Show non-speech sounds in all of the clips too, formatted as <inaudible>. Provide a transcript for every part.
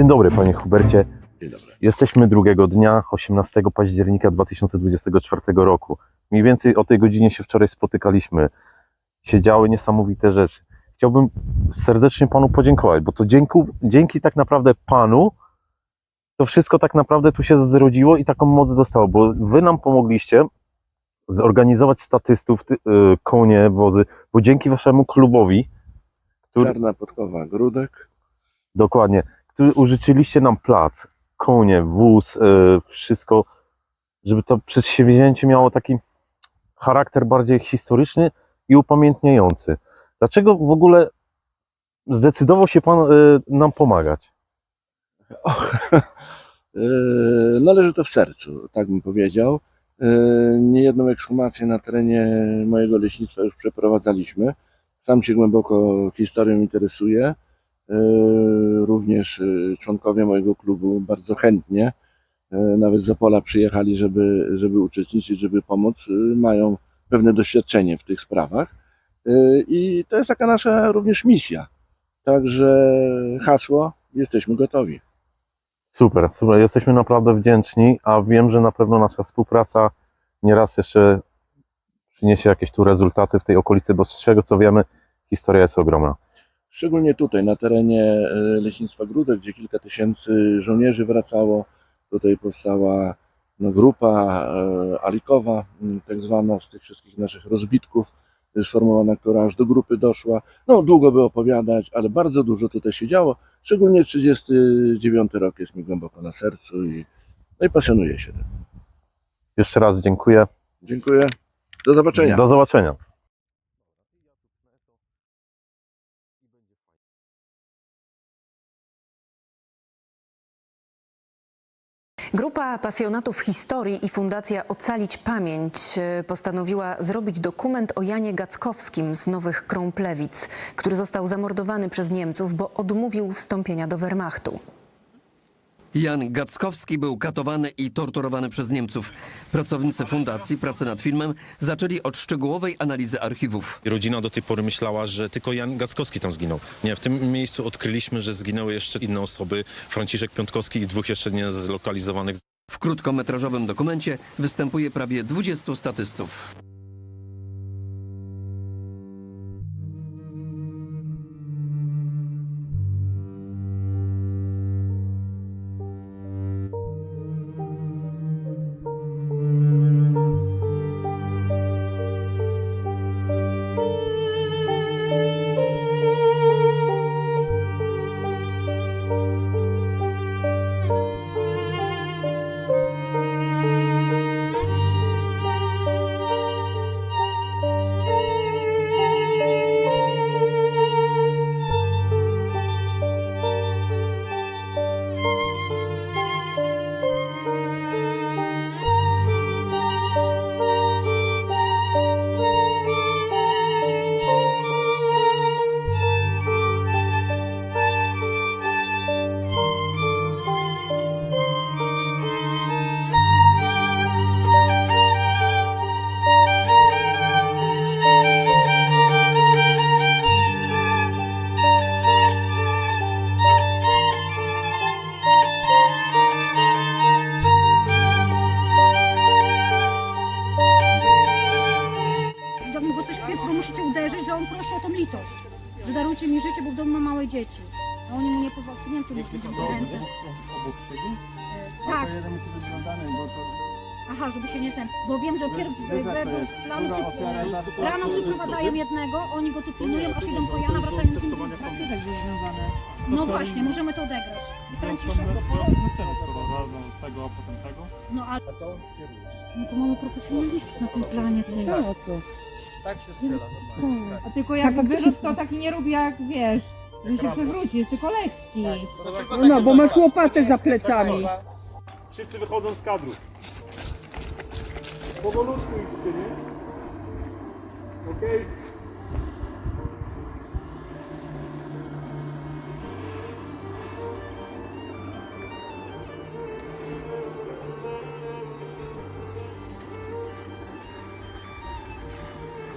Dzień dobry, panie Hubercie. Dzień dobry. Jesteśmy drugiego dnia, 18 października 2024 roku. Mniej więcej o tej godzinie się wczoraj spotykaliśmy. Się działy niesamowite rzeczy. Chciałbym serdecznie panu podziękować, bo to dzięki, dzięki tak naprawdę panu to wszystko tak naprawdę tu się zrodziło i taką moc dostało, bo wy nam pomogliście zorganizować statystów, ty, y, konie, wozy, bo dzięki waszemu klubowi, który, Czarna podkowa, grudek. Dokładnie. Który użyczyliście nam plac, konie, wóz, e, wszystko, żeby to przedsięwzięcie miało taki charakter bardziej historyczny i upamiętniający. Dlaczego w ogóle zdecydował się Pan e, nam pomagać? Yy, <laughs> No leży to w sercu, tak bym powiedział. Yy, Niejedną ekshumację na terenie mojego leśnictwa już przeprowadzaliśmy. Sam się głęboko historią interesuję. Yy, Również yy, członkowie mojego klubu bardzo chętnie, yy, nawet z Opola przyjechali, żeby, żeby uczestniczyć, żeby pomóc. Mają pewne doświadczenie w tych sprawach. I to jest taka nasza również misja. Także hasło, jesteśmy gotowi. Super, super. Jesteśmy naprawdę wdzięczni, a wiem, że na pewno nasza współpraca nieraz jeszcze przyniesie jakieś tu rezultaty w tej okolicy, bo z czego co wiemy, historia jest ogromna. Szczególnie tutaj, na terenie e, Leśnictwa Grudek, gdzie kilka tysięcy żołnierzy wracało. Tutaj powstała no, grupa e, Alikowa, tak zwana, z tych wszystkich naszych rozbitków sformowana, która aż do grupy doszła. No, długo by opowiadać, ale bardzo dużo tutaj się działo. Szczególnie 39 rok jest mi głęboko na sercu i, no i pasjonuję się tym. Jeszcze raz dziękuję. Dziękuję. Do zobaczenia. Do zobaczenia. Grupa pasjonatów historii i Fundacja Ocalić Pamięć e, postanowiła zrobić dokument o Janie Gackowskim z Nowych Krąplewic, który został zamordowany przez Niemców, bo odmówił wstąpienia do Wehrmachtu. Jan Gackowski był katowany i torturowany przez Niemców. Pracownicy fundacji pracę nad filmem zaczęli od szczegółowej analizy archiwów. Rodzina do tej pory myślała, że tylko Jan Gackowski tam zginął. Nie, w tym miejscu odkryliśmy, że zginęły jeszcze inne osoby. Franciszek Piątkowski i dwóch jeszcze niezlokalizowanych W krótkometrażowym dokumencie występuje prawie 20 statystów. Darujcie mi życie, bo w domu ma małe dzieci. A oni mu nie pozwolą. Nie wiem, czy mu wziąć ręce. Tak. Aha, żeby się nie ten. Bo wiem, że pierw planu przy, rano przyprowadzają jednego, oni go tu pilnują, aż idą po Jana, wracają z nim. No właśnie, możemy to odegrać. I Franciszek go tego, a potem tego. No ale. No to mamy profesjonalistów na tym planie. No co? A tylko jak wyrzut to taki nie robi jak wiesz, że się przewrócisz, tylko lekki. No, bo masz łopatę za plecami. Wszyscy wychodzą z kadru. Powolutku idźcie, nie? Okej?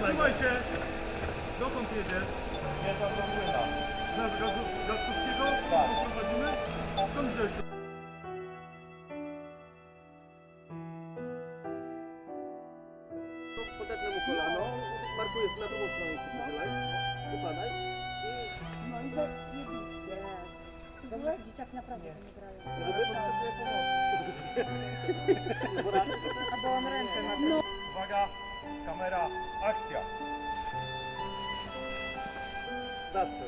Zatrzymaj się! Dokąd jedziesz? Nie, tam do młyna. Na gazu, Gazkowskiego? Tak. Prowadzimy? Skąd wziąłeś? Podetnę mu kolano, markujesz na drugą stronę się pochylaj, wypadaj. No i to nie widzę. Dobrze, dzieciak naprawdę nie grają. Ale potrzebuję pomocy. Albo on ręce ma. Uwaga, kamera, akcja. Zacznę.